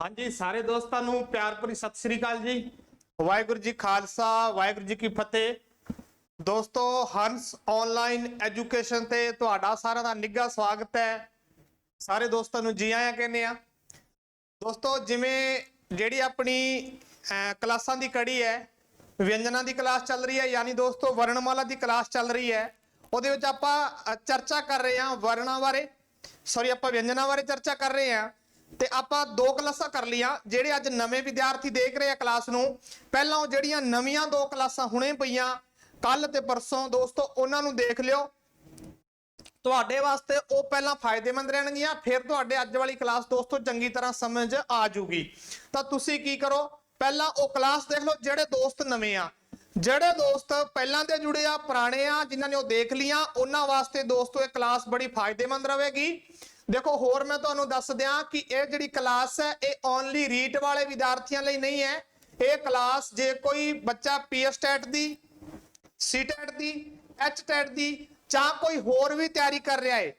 ਹਾਂਜੀ, ਸਾਰੇ ਦੋਸਤਾਂ ਨੂੰ ਪਿਆਰ ਭਰੀ ਸਤਿ ਸ੍ਰੀ ਅਕਾਲ ਜੀ। ਵਾਹਿਗੁਰੂ ਜੀ ਖਾਲਸਾ, ਵਾਹਿਗੁਰੂ ਜੀ ਕੀ ਫਤਿਹ। ਦੋਸਤੋ, ਹੰਸ ਆਨਲਾਈਨ ਐਜੂਕੇਸ਼ਨ ਤੇ ਤੁਹਾਡਾ ਸਾਰਿਆਂ ਦਾ ਨਿੱਘਾ ਸਵਾਗਤ ਹੈ। ਸਾਰੇ ਦੋਸਤਾਂ ਨੂੰ ਜੀ ਆਇਆਂ ਕਹਿੰਦੇ ਆ। ਦੋਸਤੋ, ਜਿਵੇਂ ਜਿਹੜੀ ਆਪਣੀ ਕਲਾਸਾਂ ਦੀ ਕੜੀ ਹੈ, ਵਿਅੰਜਨਾਂ ਦੀ ਕਲਾਸ ਚੱਲ ਰਹੀ ਹੈ, ਯਾਨੀ ਦੋਸਤੋ, ਵਰਣਮਾਲਾ ਦੀ ਕਲਾਸ ਚੱਲ ਰਹੀ ਹੈ, ਉਹਦੇ ਵਿੱਚ ਆਪਾਂ ਚਰਚਾ ਕਰ ਰਹੇ ਹਾਂ ਵਰਣਾਂ ਬਾਰੇ। ਸੌਰੀ ਆਪਾਂ ਵਿਅੰਜਨਾਂ ਬਾਰੇ ਚਰਚਾ ਕਰ ਰਹੇ ਹਾਂ। ਤੇ ਆਪਾਂ ਦੋ ਕਲਾਸਾਂ ਕਰ ਲਈਆਂ, ਜਿਹੜੇ ਅੱਜ ਨਵੇਂ ਵਿਦਿਆਰਥੀ ਦੇਖ ਰਹੇ ਆ ਕਲਾਸ ਨੂੰ। ਪਹਿਲਾਂ ਉਹ ਜਿਹੜੀਆਂ ਨਵੀਆਂ ਦੋ ਕਲਾਸਾਂ ਹੁਣੇ ਪਈਆਂ, ਕੱਲ ਤੇ ਪਰਸੋਂ, ਦੋਸਤੋ, ਉਹਨਾਂ ਨੂੰ ਦੇਖ ਲਿਓ। ਤੁਹਾਡੇ ਵਾਸਤੇ ਉਹ ਪਹਿਲਾਂ ਫਾਇਦੇਮੰਦ ਰਹਿਣਗੀਆਂ, ਫਿਰ ਤੁਹਾਡੇ ਅੱਜ ਵਾਲੀ ਕਲਾਸ, ਦੋਸਤੋ, ਚੰਗੀ ਤਰ੍ਹਾਂ ਸਮਝ ਆ ਜੂਗੀ। ਤਾਂ ਤੁਸੀਂ ਕੀ ਕਰੋ, ਪਹਿਲਾਂ ਉਹ ਕਲਾਸ ਦੇਖ ਲਓ, ਜਿਹੜੇ ਦੋਸਤ ਨਵੇਂ ਆ। ਜਿਹੜੇ ਦੋਸਤ ਪਹਿਲਾਂ ਦੇ ਜੁੜੇ ਆ, ਪੁਰਾਣੇ ਆ, ਜਿਨ੍ਹਾਂ ਨੇ ਉਹ ਦੇਖ ਲੀਆਂ ਉਹਨਾਂ ਵਾਸਤੇ ਦੋਸਤੋ, ਇਹ ਕਲਾਸ ਬੜੀ ਫਾਇਦੇਮੰਦ ਰਹੇਗੀ। ਦੇਖੋ, ਹੋਰ ਮੈਂ ਤੁਹਾਨੂੰ ਦੱਸ ਦਿਆਂ ਕਿ ਇਹ ਜਿਹੜੀ ਕਲਾਸ ਹੈ, ਇਹ ਓਨਲੀ ਰੀਟ ਵਾਲੇ ਵਿਦਿਆਰਥੀਆਂ ਲਈ ਨਹੀਂ ਹੈ। ਇਹ ਕਲਾਸ ਜੇ ਕੋਈ ਬੱਚਾ ਪੀਐਸਟੈਟ ਦੀ ਸੀਟੈਟ ਦੀ ਐਚਟੈਟ ਦੀ ਜਾਂ ਕੋਈ ਹੋਰ ਵੀ ਤਿਆਰੀ ਕਰ ਰਿਹਾ ਹੈ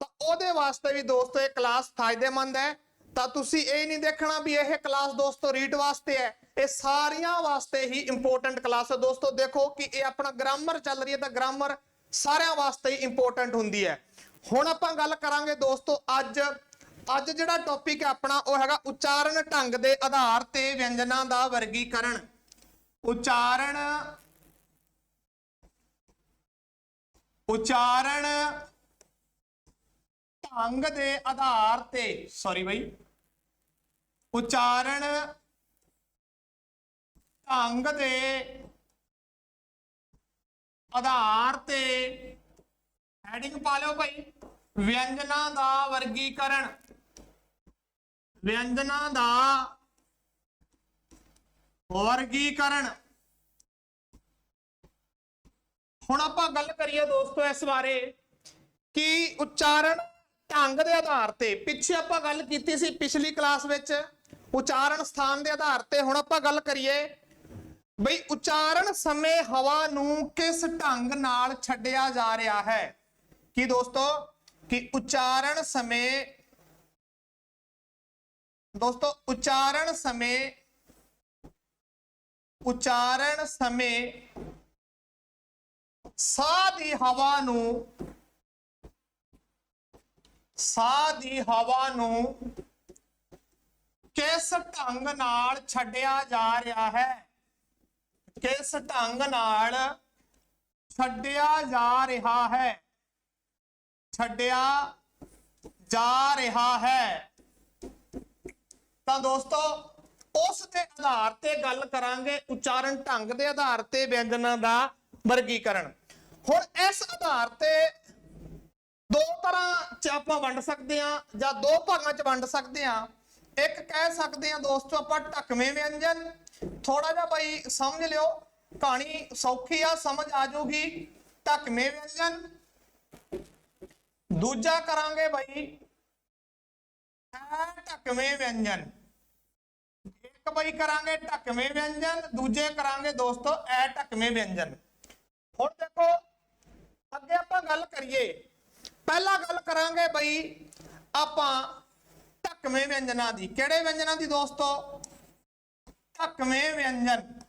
ਤਾਂ ਉਹਦੇ ਵਾਸਤੇ ਵੀ ਦੋਸਤੋ ਇਹ ਕਲਾਸ ਫਾਇਦੇਮੰਦ ਹੈ। ਤਾਂ ਤੁਸੀਂ ਇਹ ਨਹੀਂ ਦੇਖਣਾ ਵੀ ਇਹ ਕਲਾਸ ਦੋਸਤੋ ਰੀਟ ਵਾਸਤੇ ਹੈ। ਇਹ ਸਾਰੀਆਂ ਵਾਸਤੇ ਹੀ ਇੰਪੋਰਟੈਂਟ ਕਲਾਸ ਹੈ। ਦੋਸਤੋ ਦੇਖੋ ਕਿ ਇਹ ਆਪਣਾ ਗ੍ਰਾਮਰ ਚੱਲ ਰਹੀ ਹੈ ਤਾਂ ਗ੍ਰਾਮਰ ਸਾਰਿਆਂ ਵਾਸਤੇ ਹੀ ਇੰਪੋਰਟੈਂਟ ਹੁੰਦੀ ਹੈ। ਹੁਣ ਆਪਾਂ ਗੱਲ ਕਰਾਂਗੇ ਦੋਸਤੋ ਅੱਜ ਅੱਜ ਜਿਹੜਾ ਟੌਪਿਕ ਹੈ ਆਪਣਾ ਉਹ ਹੈਗਾ ਉਚਾਰਨ ਢੰਗ ਦੇ ਆਧਾਰ ਤੇ ਵਿਅੰਜਨਾਂ ਦਾ ਵਰਗੀਕਰਨ। ਉਚਾਰਨ ਉਚਾਰਨ ਢੰਗ ਦੇ ਆਧਾਰ ਤੇ ਸੌਰੀ ਬਈ। ਉਚਾਰਨ ਢੰਗ ਦੇ ਆਧਾਰ ਤੇ ਹੈਡਿੰਗ ਪਾ ਲਿਓ ਭਾਈ। ਵਿਅੰਜਨਾਂ ਦਾ ਵਰਗੀਕਰਨ। ਵਿਅੰਜਨਾਂ ਦਾ ਵਰਗੀਕਰਨ। ਹੁਣ ਆਪਾਂ ਗੱਲ ਕਰੀਏ ਦੋਸਤੋ ਇਸ ਬਾਰੇ ਕਿ ਉਚਾਰਨ ਢੰਗ ਦੇ ਆਧਾਰ ਤੇ, ਪਿੱਛੇ ਆਪਾਂ ਗੱਲ ਕੀਤੀ ਸੀ ਪਿਛਲੀ ਕਲਾਸ ਵਿੱਚ, ਉਚਾਰਨ ਸਥਾਨ ਦੇ ਆਧਾਰ ਤੇ, ਹੁਣ ਆਪਾਂ ਗੱਲ ਕਰੀਏ ਬਈ ਉਚਾਰਨ ਸਮੇਂ ਹਵਾ ਨੂੰ ਕਿਸ ਢੰਗ ਨਾਲ ਛੱਡਿਆ ਜਾ ਰਿਹਾ ਹੈ? ਕੀ ਦੋਸਤੋ? ਕਿ ਉਚਾਰਨ ਸਮੇਂ ਦੋਸਤੋ, ਉਚਾਰਨ ਸਮੇਂ ਉਚਾਰਨ ਸਮੇਂ ਸਾਹ ਦੀ ਹਵਾ ਨੂੰ ਸਾਹ ਦੀ ਹਵਾ ਨੂੰ ਕਿਸ ਢੰਗ ਨਾਲ ਛੱਡਿਆ ਜਾ ਰਿਹਾ ਹੈ? ਕਿਸ ਢੰਗ ਨਾਲ ਛੱਡਿਆ ਜਾ ਰਿਹਾ ਹੈ? ਛੱਡਿਆ ਜਾ ਰਿਹਾ ਹੈ। ਤਾਂ ਦੋਸਤੋ, ਉਸ ਦੇ ਆਧਾਰ ਤੇ ਗੱਲ ਕਰਾਂਗੇ ਉਚਾਰਨ ਢੰਗ ਦੇ ਆਧਾਰ ਤੇ ਵਿਅੰਜਨਾਂ ਦਾ ਵਰਗੀਕਰਨ। ਹੁਣ ਇਸ ਆਧਾਰ ਤੇ ਦੋ ਤਰ੍ਹਾਂ ਚ ਆਪਾਂ ਵੰਡ ਸਕਦੇ ਹਾਂ ਜਾਂ ਦੋ ਭਾਗਾਂ ਚ ਵੰਡ ਸਕਦੇ ਹਾਂ। ਇੱਕ ਕਹਿ ਸਕਦੇ ਹਾਂ ਦੋਸਤੋ, ਆਪਾਂ ਢਕਵੇਂ ਵਿਅੰਜਨ। ਥੋੜਾ ਜਿਹਾ ਭਾਈ ਸਮਝ ਲਿਓ, ਕਹਾਣੀ ਸੌਖੀ ਆ, ਸਮਝ ਆ ਜਾਊਗੀ। ਢਕਵੇਂ ਵਿਅੰਜਨ। ਦੂਜਾ ਕਰਾਂਗੇ ਭਾਈ ਐ ਢਕਵੇਂ ਵਿਅੰਜਨ। ਇੱਕ ਬਈ ਕਰਾਂਗੇ ਢਕਵੇਂ ਵਿਅੰਜਨ, ਦੂਜੇ ਕਰਾਂਗੇ ਦੋਸਤੋ ਐ ਢਕਵੇਂ ਵਿਅੰਜਨ। ਹੁਣ ਦੇਖੋ, ਅੱਗੇ ਆਪਾਂ ਗੱਲ ਕਰੀਏ। ਪਹਿਲਾਂ ਗੱਲ ਕਰਾਂਗੇ ਬਈ ਆਪਾਂ ਢਕਵੇਂ ਵਿਅੰਜਨਾਂ ਦੀ। ਕਿਹੜੇ ਵਿਅੰਜਨਾਂ ਦੀ ਦੋਸਤੋ? ਢਕਵੇਂ ਵਿਅੰਜਨ।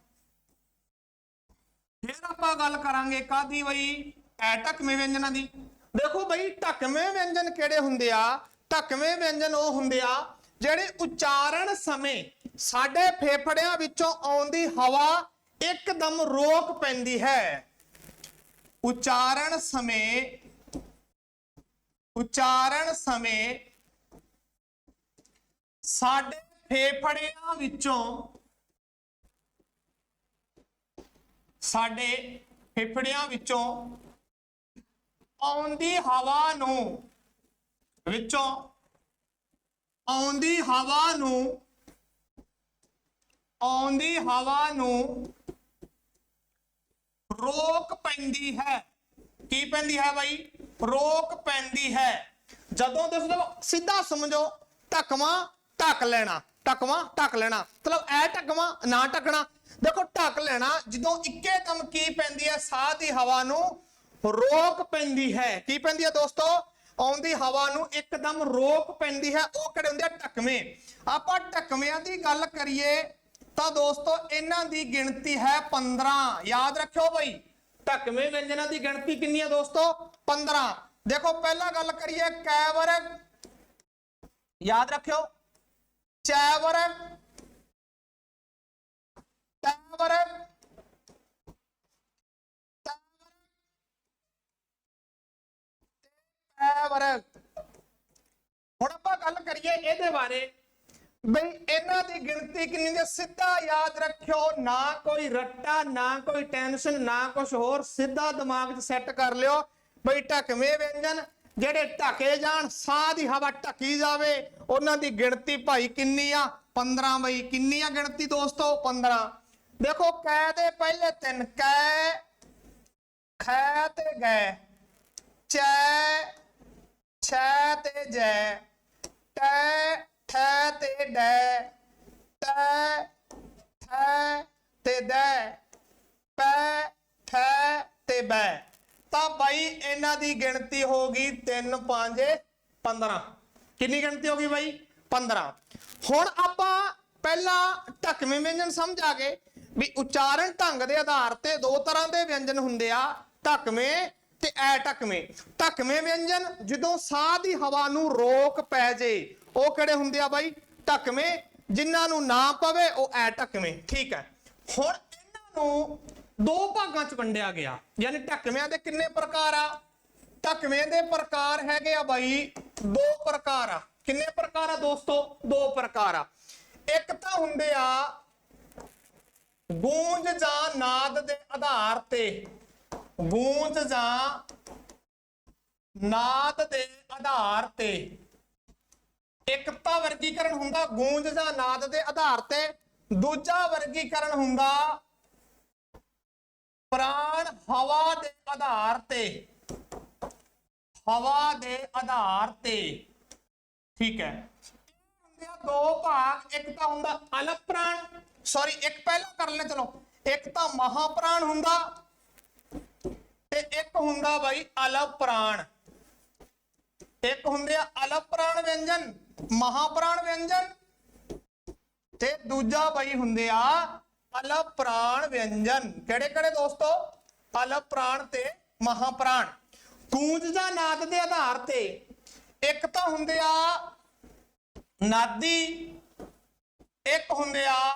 ਫਿਰ ਆਪਾਂ ਗੱਲ ਕਰਾਂਗੇ ਕਾਦੀ ਬਈ? ਐ ਢਕਵੇਂ ਵਿਅੰਜਨਾਂ ਦੀ। ਦੇਖੋ ਬਈ, ਢਕਵੇਂ ਵਿਅੰਜਨ ਕਿਹੜੇ ਹੁੰਦੇ ਆ? ਢਕਵੇਂ ਵਿਅੰਜਨ ਉਹ ਹੁੰਦੇ ਆ ਜਿਹੜੇ ਉਚਾਰਨ ਸਮੇਂ ਸਾਡੇ ਫੇਫੜਿਆਂ ਵਿੱਚੋਂ ਆਉਂਦੀ ਹਵਾ ਇੱਕਦਮ ਰੋਕ ਪੈਂਦੀ ਹੈ। ਉਚਾਰਨ ਸਮੇਂ ਉਚਾਰਨ ਸਮੇਂ ਸਾਡੇ ਫੇਫੜਿਆਂ ਵਿੱਚੋਂ ਸਾਡੇ ਫੇਫੜਿਆਂ ਵਿੱਚੋਂ ਆਉਂਦੀ ਹਵਾ ਨੂੰ, ਵਿੱਚੋਂ ਆਉਂਦੀ ਹਵਾ ਨੂੰ, ਆਉਂਦੀ ਹਵਾ ਨੂੰ ਰੋਕ ਪੈਂਦੀ ਹੈ। ਕੀ ਪੈਂਦੀ ਹੈ ਬਾਈ? ਰੋਕ ਪੈਂਦੀ ਹੈ। ਜਦੋਂ ਦੇਖੋ ਸਿੱਧਾ ਸਮਝੋ, ਢਕਵਾ, ਢੱਕ ਲੈਣਾ, ਢਕਵਾ, ਢੱਕ ਲੈਣਾ। ਮਤਲਬ ਐ ਢਕਵਾ, ਨਾ ਢਕਣਾ। ਦੇਖੋ, ਢੱਕ ਲੈਣਾ, ਜਦੋਂ ਇੱਕੇ ਦਮ ਕੀ ਪੈਂਦੀ ਹੈ? ਸਾਹ ਦੀ ਹਵਾ ਨੂੰ ਰੋਕ ਪੈਂਦੀ ਹੈ। ਕੀ ਪੈਂਦੀ ਹੈ ਦੋਸਤੋ? ਆਉਂਦੀ ਹਵਾ ਨੂੰ ਇੱਕਦਮ ਰੋਕ ਪੈਂਦੀ ਹੈ। ਉਹ ਕਿਹੜੇ ਹੁੰਦੇ ਆ? ਢਕਵੇਂ। ਆਪਾਂ ਢਕਵਿਆਂ ਦੀ ਗੱਲ ਕਰੀਏ ਤਾਂ ਦੋਸਤੋ, ਇਹਨਾਂ ਦੀ ਗਿਣਤੀ ਹੈ 15 ਯਾਦ ਰੱਖਿਓ ਬਈ। ਢਕਵੇਂ ਵਿਅੰਜਨਾਂ ਦੀ ਗਿਣਤੀ ਕਿੰਨੀ ਹੈ ਦੋਸਤੋ? 15 ਦੇਖੋ, ਪਹਿਲਾਂ ਗੱਲ ਕਰੀਏ ਕੈਵਰ। ਯਾਦ ਰੱਖਿਓ। ਚੈ ਵਰਗ ਟੈ ਵਰਗ ਟੈ ਵਰਗ ਟੈ ਹੁਣ ਆਪਾਂ ਗੱਲ ਕਰੀਏ ਇਹਦੇ ਬਾਰੇ। ਬਈ ਇਹਨਾਂ ਦੀ ਗਿਣਤੀ ਕਿੰਨੀ ਹੈ? ਸਿੱਧਾ ਯਾਦ ਰੱਖਿਓ, ਨਾ ਕੋਈ ਰੱਟਾ, ਨਾ ਕੋਈ ਟੈਨਸ਼ਨ, ਨਾ ਕੁਝ ਹੋਰ। ਸਿੱਧਾ ਦਿਮਾਗ 'ਚ ਸੈੱਟ ਕਰ ਲਿਓ। ਬਈ ਢਕਵੇਂ ਵਿਅੰਜਨ, ਜਿਹੜੇ ਢਕੇ ਜਾਣ, ਸਾਹ ਦੀ ਹਵਾ ਢਕੀ ਜਾਵੇ, ਉਹਨਾਂ ਦੀ ਗਿਣਤੀ ਭਾਈ ਕਿੰਨੀ ਆ? 15 ਬਈ, ਕਿੰਨੀ ਆ ਗਿਣਤੀ ਦੋਸਤੋ? 15 ਦੇਖੋ, ਕੈ ਦੇ ਪਹਿਲੇ ਤਿੰਨ। ਕੈ, ਖੈ ਤੇ ਗੈ। ਚੈ ਛੈ ਤੇ ਜੈ, ਟੈ, ਠੈ ਤੇ ਡੈ, ਟੈ ਠੈ ਤੇ ਦੈ, ਪੈ, ਠੈ ਤੇ ਬੈ। ਤਾਂ ਬਾਈ, ਇਹਨਾਂ ਦੀ ਗਿਣਤੀ ਹੋ ਗਈ 3 5 15 ਕਿੰਨੀ ਗਿਣਤੀ ਹੋ ਗਈ ਬਾਈ? 15 ਹੁਣ ਆਪਾਂ ਪਹਿਲਾਂ ਢਕਵੇਂ ਵਿਅੰਜਨ ਸਮਝ ਆ ਗਏ। ਵੀ ਉਚਾਰਨ ਢੰਗ ਦੇ ਆਧਾਰ ਤੇ ਦੋ ਤਰ੍ਹਾਂ ਦੇ ਵਿਅੰਜਨ ਹੁੰਦੇ ਆ। ਢਕਵੇਂ ਤੇ ਐ ਢਕਵੇਂ ਢਕਵੇਂ ਵਿਅੰਜਨ ਜਦੋਂ ਸਾਹ ਦੀ ਹਵਾ ਨੂੰ ਰੋਕ ਪੈ ਜੇ, ਉਹ ਕਿਹੜੇ ਹੁੰਦੇ ਆ ਬਾਈ? ਢਕਵੇਂ, ਜਿਨ੍ਹਾਂ ਨੂੰ ਨਾ ਪਵੇ, ਉਹ ਐ ਢਕਵੇਂ, ਠੀਕ ਹੈ। ਹੁਣ ਇਹਨਾਂ ਨੂੰ ਦੋ ਭਾਗਾਂ ਚ ਵੰਡਿਆ ਗਿਆ, ਯਾਨੀ ਢਕਵਿਆਂ ਦੇ ਕਿੰਨੇ ਪ੍ਰਕਾਰ ਆ? ਢਕਵੇਂ ਦੇ ਪ੍ਰਕਾਰ ਹੈਗੇ ਆ ਬਾਈ, ਦੋ ਪ੍ਰਕਾਰ ਆ। ਕਿੰਨੇ ਪ੍ਰਕਾਰ ਆ ਦੋਸਤੋ? ਦੋ ਪ੍ਰਕਾਰ ਆ। ਇੱਕ ਤਾਂ ਹੁੰਦੇ ਆ ਗੂੰਜ ਜਾਂ ਨਾਦ ਦੇ ਆਧਾਰ ਤੇ। ਗੂੰਜ ਜਾਂ ਨਾਦ ਦੇ ਆਧਾਰ ਤੇ। ਇੱਕ ਤਾਂ ਵਰਗੀਕਰਨ ਹੁੰਦਾ ਗੂੰਜ ਜਾਂ ਨਾਦ ਦੇ ਆਧਾਰ ਤੇ। ਦੂਜਾ ਵਰਗੀਕਰਨ ਹੁੰਦਾ ਪ੍ਰਾਣ ਹਵਾ ਦੇ ਆਧਾਰ ਤੇ। ਹਵਾ ਦੇ ਆਧਾਰ ਤੇ। ਠੀਕ ਹੈ। ਹੁੰਦੇ ਆ ਦੋ ਭਾਗ। ਇੱਕ ਤਾਂ ਹੁੰਦਾ ਅਲਪ ਪ੍ਰਾਣ। ਸੌਰੀ ਇੱਕ ਪਹਿਲਾਂ ਕਰ ਲੈ, ਚਲੋ। ਇੱਕ ਤਾਂ ਮਹਾਪ੍ਰਾਣ ਹੁੰਦਾ। ਤੇ ਇੱਕ ਹੁੰਦਾ ਬਾਈ ਅਲਪ ਪ੍ਰਾਣ ਇੱਕ ਹੁੰਦੇ ਆ ਅਲਪ ਪ੍ਰਾਣ ਵਿਅੰਜਨ, ਮਹਾਪ੍ਰਾਣ ਵਿਅੰਜਨ। ਤੇ ਦੂਜਾ ਬਾਈ ਹੁੰਦੇ ਆ ਅਲਪ ਪ੍ਰਾਣ ਵਿਅੰਜਨ। ਕਿਹੜੇ ਕਿਹੜੇ ਦੋਸਤੋ? ਅਲਪ ਪ੍ਰਾਣ ਤੇ ਮਹਾਪ੍ਰਾਣ। ਗੂੰਜ ਜਾਂ ਨਾਦ ਦੇ ਆਧਾਰ ਤੇ ਇੱਕ ਤਾਂ ਹੁੰਦੇ ਆ ਨਾਦੀ, ਇੱਕ ਹੁੰਦੇ ਆ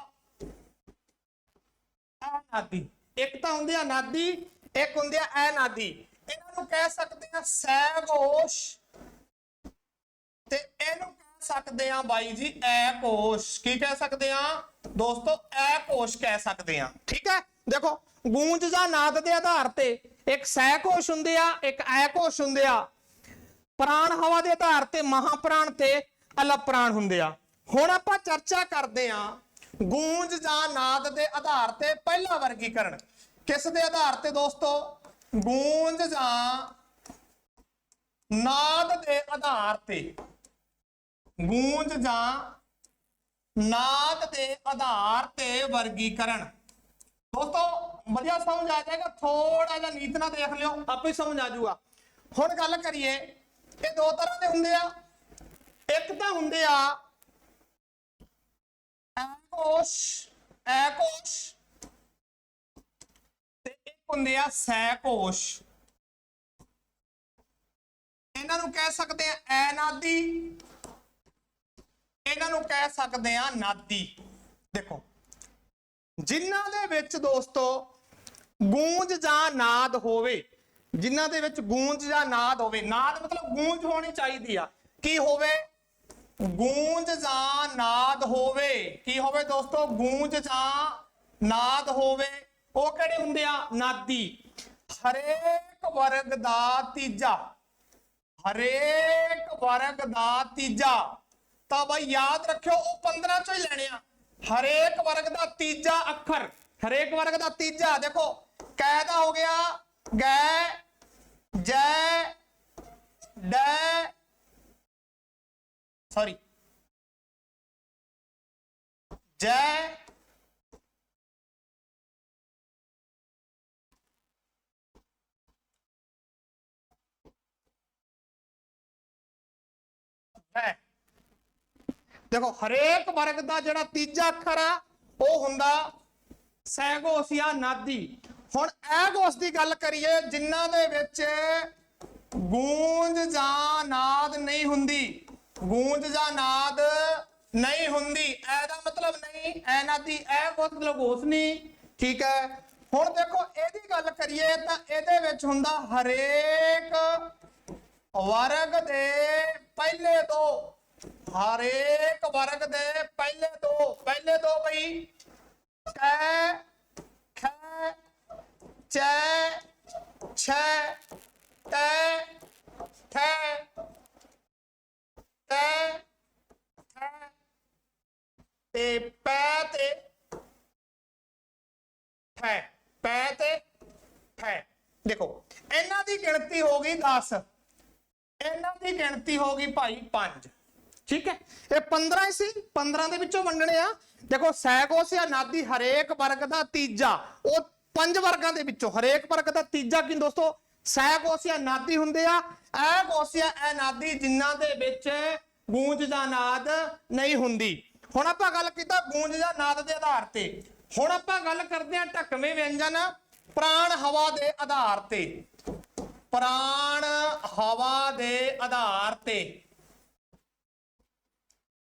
ਅਨਾਦੀ। ਇੱਕ ਤਾਂ ਹੁੰਦੇ ਆ ਨਾਦੀ ਇੱਕ ਹੁੰਦੇ ਆ ਅਨਾਦੀ ਇਹਨਾਂ ਨੂੰ ਕਹਿ ਸਕਦੇ ਆ ਸਹਿਗੋਸ਼ ਤੇ ਇਹਨੂੰ ਕਹਿ ਸਕਦੇ ਆ ਬਾਈ ਜੀ ਐ ਕੀ ਕਹਿ ਸਕਦੇ ਆ? ਦੋਸਤੋ ਐ ਕੋਸ਼ ਕਹਿ ਸਕਦੇ ਆ। ਠੀਕ ਹੈ? ਦੇਖੋ, ਗੂੰਜ ਜਾਂ ਨਾਦ ਦੇ ਆਧਾਰ ਤੇ ਇੱਕ ਸਹਿ ਕੋਸ਼ ਹੁੰਦੇ ਆ, ਇੱਕ ਐ ਹੁੰਦੇ ਆ। ਪ੍ਰਾਣ ਹਵਾ ਦੇ ਆਧਾਰ ਤੇ ਮਹਾਪ੍ਰਾਣ ਤੇ ਅਲਪ ਹੁੰਦੇ ਆ। ਹੁਣ ਆਪਾਂ ਚਰਚਾ ਕਰਦੇ ਆ ਗੂੰਜ ਜਾਂ ਨਾਦ ਦੇ ਆਧਾਰ ਤੇ ਪਹਿਲਾ ਵਰਗੀਕਰਨ। ਕਿਸ ਦੇ ਆਧਾਰ ਤੇ ਦੋਸਤੋ? ਗੂੰਜ ਜਾਂ ਨਾਦ ਦੇ ਆਧਾਰ ਤੇ। ਗੂੰਜ ਜਾਂ ਨਾਦ ਦੇ ਆਧਾਰ ਤੇ ਵਰਗੀਕਰਨ। ਦੋਸਤੋ, ਵਧੀਆ ਸਮਝ ਆ ਜਾਏਗਾ ਥੋੜਾ ਜਿਹਾ ਨੀਤ ਨਾਲ ਦੇਖ ਲਿਓ, ਆਪੇ ਹੀ ਸਮਝ ਆ ਜਾਊਗਾ। ਹੁਣ ਗੱਲ ਕਰੀਏ, ਇਹ ਦੋ ਤਰ੍ਹਾਂ ਦੇ ਹੁੰਦੇ ਆ। ਇੱਕ ਤਾਂ ਹੁੰਦੇ ਆ ਐਕੋਸ਼ ਐਕੋਸ਼ ਹੁੰਦੇ ਆ ਸੈਕੋਸ਼ ਇਹਨਾਂ ਨੂੰ ਕਹਿ ਸਕਦੇ ਆ ਐਨਾਦੀ। ਇਹਨਾਂ ਨੂੰ ਕਹਿ ਸਕਦੇ ਆ ਨਾਦੀ। ਦੇਖੋ, ਜਿਨ੍ਹਾਂ ਦੇ ਵਿੱਚ ਦੋਸਤੋ ਗੂੰਜ ਜਾਂ ਨਾਦ ਹੋਵੇ, ਜਿਨ੍ਹਾਂ ਦੇ ਵਿੱਚ ਗੂੰਜ ਜਾਂ ਨਾਦ ਹੋਵੇ, ਨਾਦ ਮਤਲਬ ਗੂੰਜ ਹੋਣੀ ਚਾਹੀਦੀ ਆ। ਕੀ ਹੋਵੇ? ਗੂੰਜ ਜਾਂ ਨਾਦ ਹੋਵੇ। ਕੀ ਹੋਵੇ ਦੋਸਤੋ? ਗੂੰਜ ਜਾਂ ਨਾਦ ਹੋਵੇ। ਉਹ ਕਿਹੜੇ ਹੁੰਦੇ ਆ? ਨਾਦੀ। ਹਰੇਕ ਵਰਗ ਦਾ ਤੀਜਾ। ਹਰੇਕ ਵਰਗ ਦਾ ਤੀਜਾ। ਤਾਂ ਬਈ ਯਾਦ ਰੱਖਿਓ, ਉਹ 15 ਚੋਂ ਹੀ ਲੈਣੇ ਆ। ਹਰੇਕ ਵਰਗ ਦਾ ਤੀਜਾ ਅੱਖਰ। ਹਰੇਕ ਵਰਗ ਦਾ ਤੀਜਾ। ਦੇਖੋ ਕੈ ਦਾ ਹੋ ਗਿਆ। ਗੈ, ਜੈ, ਡੈ ਸੌਰੀ ਜੈ ਹੈ। ਦੇਖੋ, ਹਰੇਕ ਵਰਗ ਦਾ ਜਿਹੜਾ ਤੀਜਾ ਅੱਖਰ ਆ, ਉਹ ਹੁੰਦਾ ਸੈਗੋਸੀਆ ਨਾਦੀ। ਹੁਣ ਐਗੋਸ ਦੀ ਗੱਲ ਕਰੀਏ, ਜਿਨ੍ਹਾਂ ਦੇ ਵਿੱਚ ਗੂੰਜ ਜਾਂ ਨਾਦ ਨਹੀਂ ਹੁੰਦੀ। ਗੂੰਜ ਜਾਂ ਨਾਦ ਨਹੀਂ ਹੁੰਦੀ। ਐ ਦਾ ਮਤਲਬ ਨਹੀਂ, ਐ ਨਾਦੀ, ਐ ਬਹੁਤ ਲਗੋਸ ਨਹੀਂ ਠੀਕ ਹੈ? ਹੁਣ ਦੇਖੋ, ਇਹਦੀ ਗੱਲ ਕਰੀਏ ਤਾਂ ਇਹਦੇ ਵਿੱਚ ਹੁੰਦਾ ਹਰੇਕ ਵਰਗ ਦੇ ਪਹਿਲੇ ਤੋਂ ਹਰੇਕ ਵਰਗ ਦੇ ਪਹਿਲੇ ਤੋਂ ਪਹਿਲੇ ਤੋਂ ਬਈ। ਕੈ, ਖੈ, ਚੈ, ਛੈ ਟੈ ਠੈ ਟੈ ਠੈ ਤੇ ਪੈ ਤੇ ਠੈ ਪੈ ਤੇ ਠੈ ਦੇਖੋ, ਇਹਨਾਂ ਦੀ ਗਿਣਤੀ ਹੋ ਗਈ 10 ਇਹਨਾਂ ਦੀ ਗਿਣਤੀ ਹੋ ਗਈ ਭਾਈ 5 ਠੀਕ ਹੈ? ਇਹ 15 ਹੀ ਸੀ। 15 ਦੇ ਵਿੱਚੋਂ ਵੰਡਣੇ ਆ। ਦੇਖੋ, ਸੈਗੋਸ ਜਾਂ ਨਾਦੀ ਹਰੇਕ ਵਰਗ ਦਾ ਤੀਜਾ। ਉਹ ਪੰਜ ਵਰਗਾਂ ਦੇ ਵਿੱਚੋਂ ਹਰੇਕ ਵਰਗ ਦਾ ਤੀਜਾ ਕੀ ਦੋਸਤੋ? ਸੈਗੋਸ ਜਾਂ ਨਾਦੀ ਹੁੰਦੇ ਆ। ਐ ਗੋਸੀਆ ਐ ਜਿਨ੍ਹਾਂ ਦੇ ਵਿੱਚ ਗੂੰਜ ਜਾਂ ਨਾਦ ਨਹੀਂ ਹੁੰਦੀ। ਹੁਣ ਆਪਾਂ ਗੱਲ ਕੀਤਾ ਗੂੰਜ ਜਾਂ ਨਾਦ ਦੇ ਆਧਾਰ ਤੇ। ਹੁਣ ਆਪਾਂ ਗੱਲ ਕਰਦੇ ਹਾਂ ਢਕਵੇਂ ਵਿਅੰਜਨ, ਪ੍ਰਾਣ ਹਵਾ ਦੇ ਆਧਾਰ ਤੇ। ਪ੍ਰਾਣ ਹਵਾ ਦੇ ਆਧਾਰ ਤੇ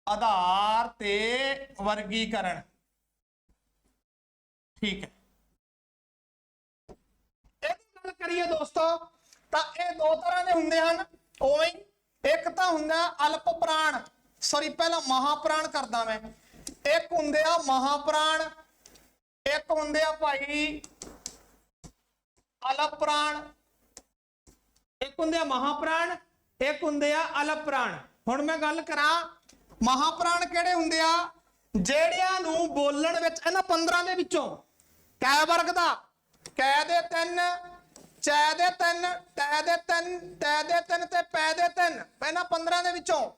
ਆਧਾਰ ਤੇ ਵਰਗੀਕਰਨ। ਠੀਕ ਹੈ। ਇਹਦੀ ਗੱਲ ਕਰੀਏ ਦੋਸਤੋ, ਤਾਂ ਇਹ ਦੋ ਤਰ੍ਹਾਂ ਦੇ ਹੁੰਦੇ ਹਨ। ਉਵੇਂ ਇੱਕ ਤਾਂ ਹੁੰਦਾ ਅਲਪ ਪ੍ਰਾਣ। ਸੌਰੀ ਪਹਿਲਾਂ ਮਹਾਪ੍ਰਾਣ ਕਰਦਾ ਮੈਂ। ਇੱਕ ਹੁੰਦੇ ਆ ਮਹਾਪ੍ਰਾਣ, ਇੱਕ ਹੁੰਦੇ ਆ ਭਾਈ ਅਲਪ ਪ੍ਰਾਣ। ਇੱਕ ਹੁੰਦੇ ਆ ਮਹਾਪ੍ਰਾਣ, ਇੱਕ ਹੁੰਦੇ ਆ ਅਲਪ੍ਰਾਣ। ਹੁਣ ਮੈਂ ਗੱਲ ਕਰਾਂ, ਮਹਾਪ੍ਰਾਣ ਕਿਹੜੇ ਹੁੰਦੇ ਆ? ਜਿਹੜਿਆਂ ਨੂੰ ਬੋਲਣ ਵਿੱਚ, ਇਹਨਾਂ 15 ਦੇ ਵਿੱਚੋਂ, ਕੈ ਵਰਗ ਦਾ। ਕੈ ਦੇ ਤਿੰਨ, ਚੈ ਦੇ ਤਿੰਨ, ਟੈ ਦੇ ਤਿੰਨ, ਟੈ ਦੇ ਤਿੰਨ ਤੇ ਪੈ ਦੇ ਤਿੰਨ। ਇਹਨਾਂ 15 ਦੇ ਵਿੱਚੋਂ।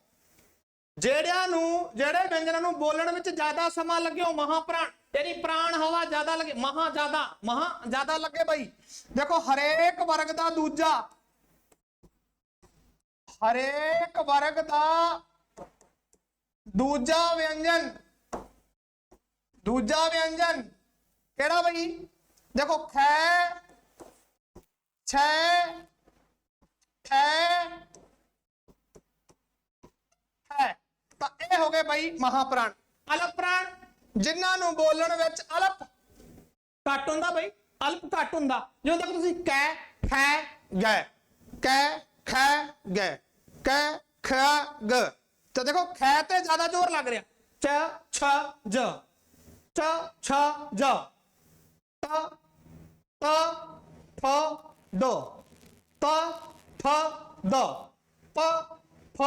ਜਿਹੜਿਆਂ ਨੂੰ, ਜਿਹੜੇ ਵਿਅੰਜਨਾਂ ਨੂੰ ਬੋਲਣ ਵਿੱਚ ਜ਼ਿਆਦਾ ਸਮਾਂ ਲੱਗੇ ਉਹ ਮਹਾਪ੍ਰਾਣ। ਤੇਰੀ ਪ੍ਰਾਣ ਹਵਾ ਜ਼ਿਆਦਾ ਲੱਗੇ, ਮਹਾ ਜ਼ਿਆਦਾ ਮਹਾ ਜ਼ਿਆਦਾ ਲੱਗੇ ਬਈ। ਦੇਖੋ, ਹਰੇਕ ਵਰਗ ਦਾ ਦੂਜਾ ਹਰੇਕ ਵਰਗ ਦਾ ਦੂਜਾ ਵਿਅੰਜਨ ਦੂਜਾ ਵਿਅੰਜਨ ਕਿਹੜਾ ਬਈ? ਦੇਖੋ, ਖੈ, ਛੈ ਠੈ ਹੈ ਤਾਂ ਇਹ ਹੋ ਗਏ ਬਈ ਮਹਾਪ੍ਰਾਣ। ਅਲਪ ਪ੍ਰਾਣ, ਜਿਨ੍ਹਾਂ ਨੂੰ ਬੋਲਣ ਵਿੱਚ ਅਲਪ ਘੱਟ ਹੁੰਦਾ ਬਈ, ਅਲਪ ਘੱਟ ਹੁੰਦਾ। ਜਿਵੇਂ ਦੇਖੋ ਤੁਸੀਂ ਕੈ ਖੈ, ਗੈ ਕੈ ਖੈ, ਗੈ। ਕੈ, ਖ, ਗ। ਤਾਂ ਦੇਖੋ, ਖੈ ਤੇ ਜ਼ਿਆਦਾ ਜ਼ੋਰ ਲੱਗ ਰਿਹਾ। ਚ, ਛ, ਜ। ਚ, ਛ, ਜ। ਤ ਤ ਫ ਦ ਤ ਫ ਦ। ਪ ਫ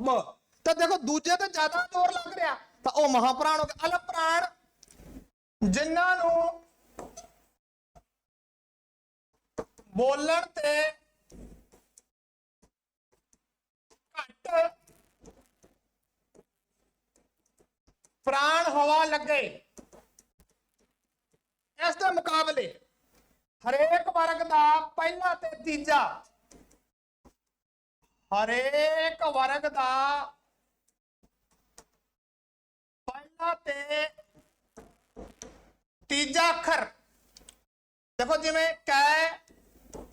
ਬ ਤਾਂ ਦੇਖੋ, ਦੂਜੇ ਤੇ ਜ਼ਿਆਦਾ ਜ਼ੋਰ ਲੱਗ ਰਿਹਾ, ਤਾਂ ਉਹ ਮਹਾਪ੍ਰਾਣ ਹੋ ਗਿਆ। ਅਲਪ ਪ੍ਰਾਣ, ਜਿਨ੍ਹਾਂ ਨੂੰ ਬੋਲਣ ਤੇ ਘੱਟ ਪ੍ਰਾਣ ਹਵਾ ਲੱਗੇ। ਇਸ ਦੇ ਮੁਕਾਬਲੇ ਹਰੇਕ ਵਰਗ ਦਾ ਪਹਿਲਾ ਤੇ ਤੀਜਾ। ਹਰੇਕ ਵਰਗ ਦਾ ਪਹਿਲਾ ਤੇ ਤੀਜਾ ਅੱਖਰ। ਦੇਖੋ ਜਿਵੇਂ ਕੈ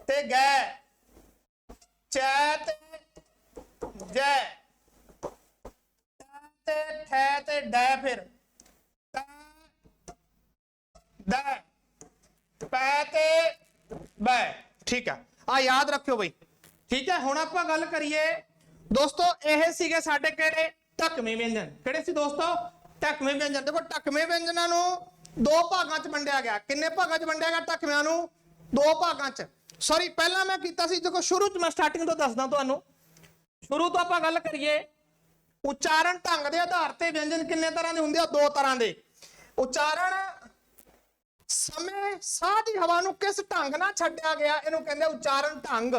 ਤੇ ਗੈ, ਚੈ ਤੇ ਜੈ ਤੇ ਠੈ ਤੇ ਡੈ ਫਿਰ। ਟੈ ਪੈ ਤੇ ਬੈ ਠੀਕ ਹੈ ਆ ਯਾਦ ਰੱਖਿਓ ਬਈ। ਠੀਕ ਹੈ ਹੁਣ ਆਪਾਂ ਗੱਲ ਕਰੀਏ। ਦੋਸਤੋ, ਇਹ ਸੀਗੇ ਸਾਡੇ ਕਿਹੜੇ? ਢਕਵੇਂ ਵਿਅੰਜਨ। ਕਿਹੜੇ ਸੀ ਦੋਸਤੋ? ਢਕਵੇਂ ਵਿਅੰਜਨ। ਦੇਖੋ ਢਕਵੇਂ ਵਿਅੰਜਨਾਂ ਨੂੰ ਦੋ ਭਾਗਾਂ 'ਚ ਵੰਡਿਆ ਗਿਆ। ਕਿੰਨੇ ਭਾਗਾਂ 'ਚ ਵੰਡਿਆ ਗਿਆ ਢਕਵਿਆਂ ਨੂੰ? ਦੋ ਭਾਗਾਂ 'ਚ। ਸੌਰੀ ਪਹਿਲਾਂ ਮੈਂ ਕੀਤਾ ਸੀ। ਦੇਖੋ, ਸ਼ੁਰੂ 'ਚ ਮੈਂ ਸਟਾਰਟਿੰਗ ਤੋਂ ਦੱਸਦਾ ਤੁਹਾਨੂੰ। ਸ਼ੁਰੂ ਤੋਂ ਆਪਾਂ ਗੱਲ ਕਰੀਏ, ਉਚਾਰਨ ਢੰਗ ਦੇ ਆਧਾਰ ਤੇ ਵਿਅੰਜਨ ਕਿੰਨੇ ਤਰ੍ਹਾਂ ਦੇ ਹੁੰਦੇ ਆ? ਦੋ ਤਰ੍ਹਾਂ ਦੇ। ਉਚਾਰਨ ਸਮੇਂ ਸਾਹ ਦੀ ਹਵਾ ਨੂੰ ਕਿਸ ਢੰਗ ਨਾਲ ਛੱਡਿਆ ਗਿਆ? ਇਹਨੂੰ ਕਹਿੰਦੇ ਉਚਾਰਨ ਢੰਗ।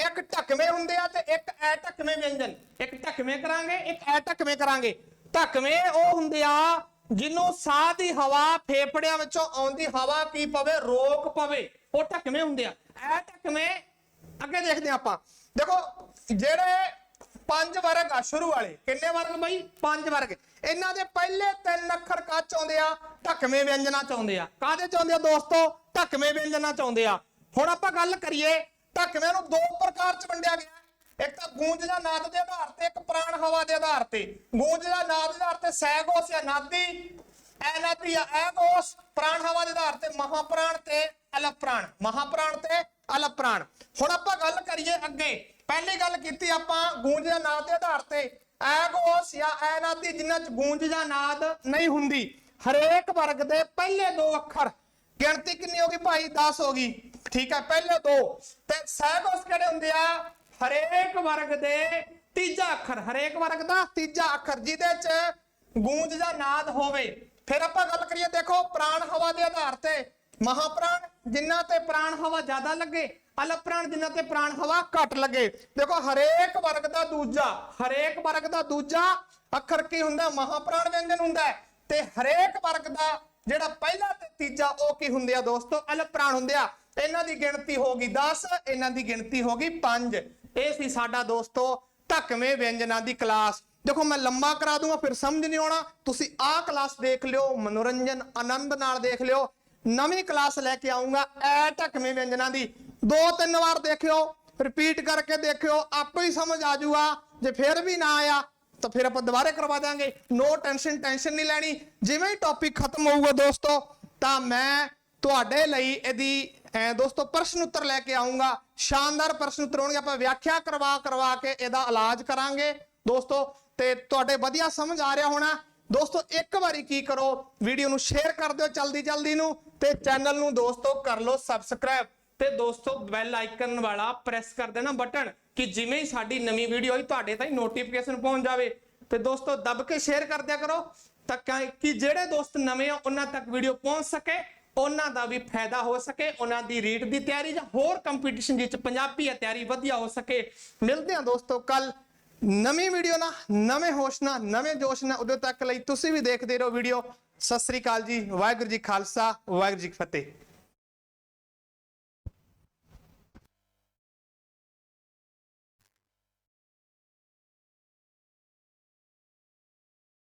ਇੱਕ ਢਕਵੇਂ ਹੁੰਦੇ ਆ ਤੇ ਇੱਕ ਐ ਢਕਵੇਂ ਵਿਅੰਜਨ। ਇੱਕ ਢਕਵੇਂ ਕਰਾਂਗੇ, ਇੱਕ ਐ ਢਕਵੇਂ ਕਰਾਂਗੇ। ਢਕਵੇਂ ਉਹ ਹੁੰਦੇ ਆ ਜਿਹਨੂੰ ਸਾਹ ਦੀ ਹਵਾ ਫੇਫੜਿਆਂ ਵਿੱਚੋਂ ਆਉਂਦੀ ਹਵਾ ਕੀ ਪਵੇ? ਰੋਕ ਪਵੇ। ਉਹ ਢਕਵੇਂ ਹੁੰਦੇ ਆ। ਐ ਢਕਵੇਂ ਅੱਗੇ ਦੇਖਦੇ ਹਾਂ ਆਪਾਂ। ਦੇਖੋ ਜਿਹੜੇ ਪੰਜ ਵਰਗ ਆ, ਸ਼ੁਰੂ ਵਾਲੇ। ਕਿੰਨੇ ਵਰਗ ਬਈ? ਪੰਜ ਵਰਗ। ਇਹਨਾਂ ਦੇ ਪਹਿਲੇ ਤਿੰਨ ਅੱਖਰ ਕੱਚ ਆਉਂਦੇ ਆ? ਢਕਵੇਂ ਵਿਅੰਜਨਾਂ ਚ ਆਉਂਦੇ ਆ। ਕਾਹਦੇ ਚ ਆਉਂਦੇ ਆ ਦੋਸਤੋ? ਢਕਵੇਂ ਵਿਅੰਜਨਾਂ ਚ ਆਉਂਦੇ ਆ। ਹੁਣ ਆਪਾਂ ਗੱਲ ਕਰੀਏ ਢਕਵੇਂ ਨੂੰ ਦੋ ਪ੍ਰਕਾਰ ਚ ਵੰਡਿਆ ਗਿਆ। ਇੱਕ ਤਾਂ ਗੂੰਜ ਜਾਂ ਨਾਦ ਦੇ ਆਧਾਰ ਤੇ, ਇੱਕ ਪ੍ਰਾਣ ਹਵਾ ਦੇ ਆਧਾਰ ਤੇ। ਗੂੰਜ ਜਾਂ ਨਾਦ ਦੇ ਆਧਾਰ ਤੇ ਸੈਗੋਸ ਜਾਂ ਨਾਦੀ ਐਨਾਦੀ ਐਗੋਸ ਪ੍ਰਾਣ ਦੇ ਆਧਾਰ ਤੇ ਮਹਾਪ੍ਰਾਣ ਤੇ ਅਲਪ ਮਹਾਪ੍ਰਾਣ ਤੇ ਅਲਪ ਹੁਣ ਆਪਾਂ ਗੱਲ ਕਰੀਏ ਅੱਗੇ। ਪਹਿਲੀ ਗੱਲ ਕੀਤੀ ਆਪਾਂ ਗੂੰਜ ਜਾਂ ਨਾਦ ਦੇ ਆਧਾਰ ਤੇ। ਐਗੋਸ ਜਾਂ ਐਨਾਦੀ ਜਿਨ੍ਹਾਂ ਚ ਗੂੰਜ ਜਾਂ ਨਾਦ ਨਹੀਂ ਹੁੰਦੀ, ਹਰੇਕ ਵਰਗ ਦੇ ਪਹਿਲੇ ਦੋ ਅੱਖਰ। ਗਿਣਤੀ ਕਿੰਨੀ ਹੋ ਗਈ ਭਾਈ? 10 ਹੋ ਗਈ। ਠੀਕ ਹੈ, ਪਹਿਲੇ ਦੋ। ਤੇ ਸਹਿਗੋਸ ਕਿਹੜੇ ਹੁੰਦੇ ਆ? ਹਰੇਕ ਵਰਗ ਦੇ ਤੀਜਾ ਅੱਖਰ, ਹਰੇਕ ਵਰਗ ਦਾ ਤੀਜਾ ਅੱਖਰ, ਜਿਹਦੇ ਚ ਗੂੰਜ ਜਾਂ ਨਾਦ ਹੋਵੇ। ਫਿਰ ਆਪਾਂ ਗੱਲ ਕਰੀਏ, ਦੇਖੋ, ਪ੍ਰਾਣ ਹਵਾ ਦੇ ਆਧਾਰ ਤੇ ਮਹਾਪ੍ਰਾਣ ਜਿਨ੍ਹਾਂ ਤੇ ਪ੍ਰਾਣ ਹਵਾ ਜ਼ਿਆਦਾ ਲੱਗੇ ਅਲਪ ਜਿਨ੍ਹਾਂ ਤੇ ਪ੍ਰਾਣ ਹਵਾ ਘੱਟ ਲੱਗੇ। ਦੇਖੋ, ਹਰੇਕ ਵਰਗ ਦਾ ਦੂਜਾ, ਹਰੇਕ ਵਰਗ ਦਾ ਦੂਜਾ ਅੱਖਰ ਕੀ ਹੁੰਦਾ? ਮਹਾਪ੍ਰਾਣ ਵਿਅੰਜਨ ਹੁੰਦਾ ਤੇ ਹਰੇਕ ਵਰਗ ਦਾ ਜਿਹੜਾ ਪਹਿਲਾ ਤੇ ਤੀਜਾ, ਉਹ ਕੀ ਹੁੰਦੇ ਆ ਦੋਸਤੋ? ਅਲਪ ਹੁੰਦੇ ਆ। ਇਹਨਾਂ ਦੀ ਗਿਣਤੀ ਹੋ ਗਈ 10 ਇਹਨਾਂ ਦੀ ਗਿਣਤੀ ਹੋ ਗਈ 5 ਇਹ ਸੀ ਸਾਡਾ ਦੋਸਤੋ ਢਕਵੇਂ ਵਿਅੰਜਨਾਂ ਦੀ ਕਲਾਸ। ਦੇਖੋ ਮੈਂ ਲੰਮਾ ਕਰਾ ਦੂੰਗਾ, ਫਿਰ ਸਮਝ ਨਹੀਂ ਆਉਣਾ। ਤੁਸੀਂ ਆਹ ਕਲਾਸ ਦੇਖ ਲਿਓ, ਮਨੋਰੰਜਨ ਆਨੰਦ ਨਾਲ ਦੇਖ ਲਿਓ। ਨਵੀਂ ਕਲਾਸ ਲੈ ਕੇ ਆਉਂਗਾ ਐ ਢਕਵੇਂ ਵਿਅੰਜਨਾਂ ਦੀ। ਦੋ ਤਿੰਨ ਵਾਰ ਦੇਖਿਓ ਰਿਪੀਟ ਕਰਕੇ ਦੇਖਿਓ, ਆਪੇ ਹੀ ਸਮਝ ਆ ਜਾਊਗਾ ਜੇ ਫਿਰ ਵੀ ਨਾ ਆਇਆ, ਤਾਂ ਫਿਰ ਆਪਾਂ ਦੁਬਾਰੇ ਕਰਵਾ ਦਾਂਗੇ ਨੋ ਟੈਨਸ਼ਨ ਟੈਨਸ਼ਨ ਨਹੀਂ ਲੈਣੀ। ਜਿਵੇਂ ਹੀ ਟੌਪਿਕ ਖਤਮ ਹੋਊਗਾ ਦੋਸਤੋ, ਤਾਂ ਮੈਂ ਤੁਹਾਡੇ ਲਈ ਇਹਦੀ, ਐ ਦੋਸਤੋ, ਪ੍ਰਸ਼ਨ ਉੱਤਰ ਲੈ ਕੇ ਆਉਂਗਾ ਸ਼ਾਨਦਾਰ ਪ੍ਰਸ਼ਨ ਉੱਤਰ ਹੋਣਗੇ। ਆਪਾਂ ਵਿਆਖਿਆ ਕਰਵਾ ਕਰਵਾ ਕੇ ਇਹਦਾ ਇਲਾਜ ਕਰਾਂਗੇ। ਦੋਸਤੋ ਤੇ ਤੁਹਾਡੇ ਵਧੀਆ ਸਮਝ ਆ ਰਿਹਾ ਹੋਣਾ। ਦੋਸਤੋ, ਇੱਕ ਵਾਰੀ ਕੀ ਕਰੋ, ਵੀਡੀਓ ਨੂੰ ਸ਼ੇਅਰ ਕਰ ਦਿਓ ਜਲਦੀ ਜਲਦੀ ਨੂੰ ਤੇ ਚੈਨਲ ਨੂੰ ਦੋਸਤੋ ਕਰ ਲਓ ਸਬਸਕ੍ਰਾਈਬ ਤੇ ਦੋਸਤੋ ਬੈਲ ਆਈਕਨ ਵਾਲਾ ਪ੍ਰੈਸ ਕਰ ਦੇਣਾ ਬਟਨ ਕਿ ਜਿਵੇਂ ਹੀ ਸਾਡੀ ਨਵੀਂ ਵੀਡੀਓ ਆਈ, ਤੁਹਾਡੇ ਤਾਈਂ ਨੋਟੀਫਿਕੇਸ਼ਨ ਪਹੁੰਚ ਜਾਵੇ। ਤੇ ਦੋਸਤੋ, ਦੱਬ ਕੇ ਸ਼ੇਅਰ ਕਰ ਦਿਆ ਕਰੋ ਤਾਂ ਕਿ ਕਿ ਜਿਹੜੇ ਦੋਸਤ ਨਵੇਂ ਆ, ਉਹਨਾਂ ਤੱਕ ਵੀਡੀਓ ਪਹੁੰਚ ਸਕੇ, ਉਹਨਾਂ ਦਾ ਵੀ ਫਾਇਦਾ ਹੋ ਸਕੇ, ਉਹਨਾਂ ਦੀ ਰੀਟ ਦੀ ਤਿਆਰੀ ਜਾਂ ਹੋਰ ਕੰਪੀਟੀਸ਼ਨ ਵਿੱਚ ਪੰਜਾਬੀ ਹੈ ਤਿਆਰੀ ਵਧੀਆ ਹੋ ਸਕੇ। ਮਿਲਦੇ ਹਾਂ ਦੋਸਤੋ ਕੱਲ ਨਵੀਂ ਵੀਡੀਓ ਨਾਲ, ਨਵੇਂ ਹੋਸ਼ ਨਾਲ, ਨਵੇਂ ਜੋਸ਼ ਨਾਲ ਉਦੋਂ ਤੱਕ ਲਈ ਤੁਸੀਂ ਵੀ ਦੇਖਦੇ ਰਹੋ ਵੀਡੀਓ ਸਤਿ ਸ੍ਰੀ ਅਕਾਲ ਜੀ, ਵਾਹਿਗੁਰੂ ਜੀ ਖਾਲਸਾ, ਵਾਹਿਗੁਰੂ ਜੀ ਫਤਿਹ।